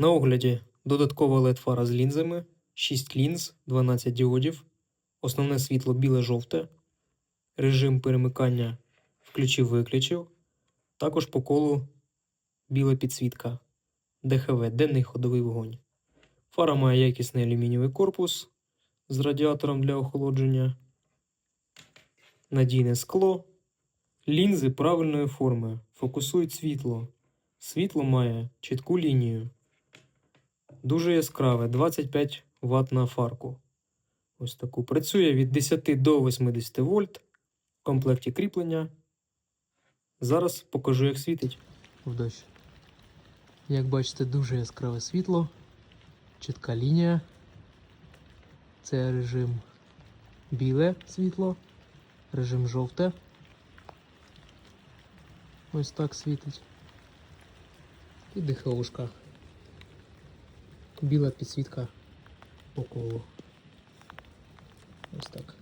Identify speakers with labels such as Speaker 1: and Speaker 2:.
Speaker 1: На огляді додаткова LED-фара з лінзами, 6 лінз, 12 діодів, основне світло біле-жовте, режим перемикання включив-виключив, також по колу біла підсвітка, ДХВ денний ходовий вогонь. Фара має якісний алюмінієвий корпус з радіатором для охолодження, надійне скло, лінзи правильної форми, фокусують світло. Світло має чітку лінію. Дуже яскраве, 25 Вт на фарку. Ось таку. Працює від 10 до 80 вольт. В комплекті кріплення. Зараз покажу, як світить. В дощ. Як бачите, дуже яскраве світло, чітка лінія. Це режим біле світло, режим жовте. Ось так світить. І ДХОшка. Біла підсвітка по колу. Ось так.